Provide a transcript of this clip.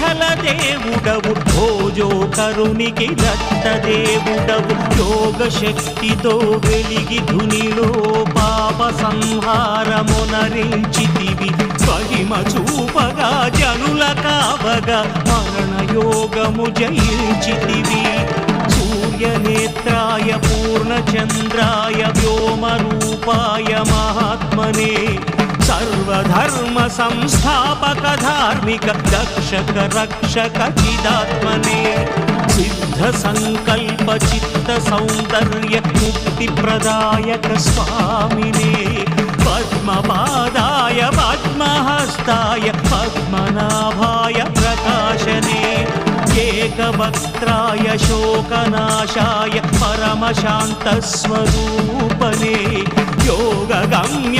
దేవుడవు భోజో కరునికి దత్తదేవుడవు యోగ శక్తితో వెలిగి ధునిలో పాప సంహారమునరించితివి మహిమ చూపగా జనుల కావగా మరణ యోగము జయించితివి. సూర్యనేత్రాయ పూర్ణచంద్రాయ వ్యోమరూపాయ మహాత్మనే. సర్వధర్మ సంస్థాపక ధార్మిక దక్షక రక్షక చిదాత్మనే సిద్ధ సంకల్ప చిత్త సౌందర్య ముక్తి ప్రదాయక స్వామినే పద్మపాదాయ పద్మహస్తాయ పద్మనాభాయ ప్రకాశనే ఏకవక్త్రాయ శోకనాశాయ పరమశాంతస్వరూపనే యోగగమ్య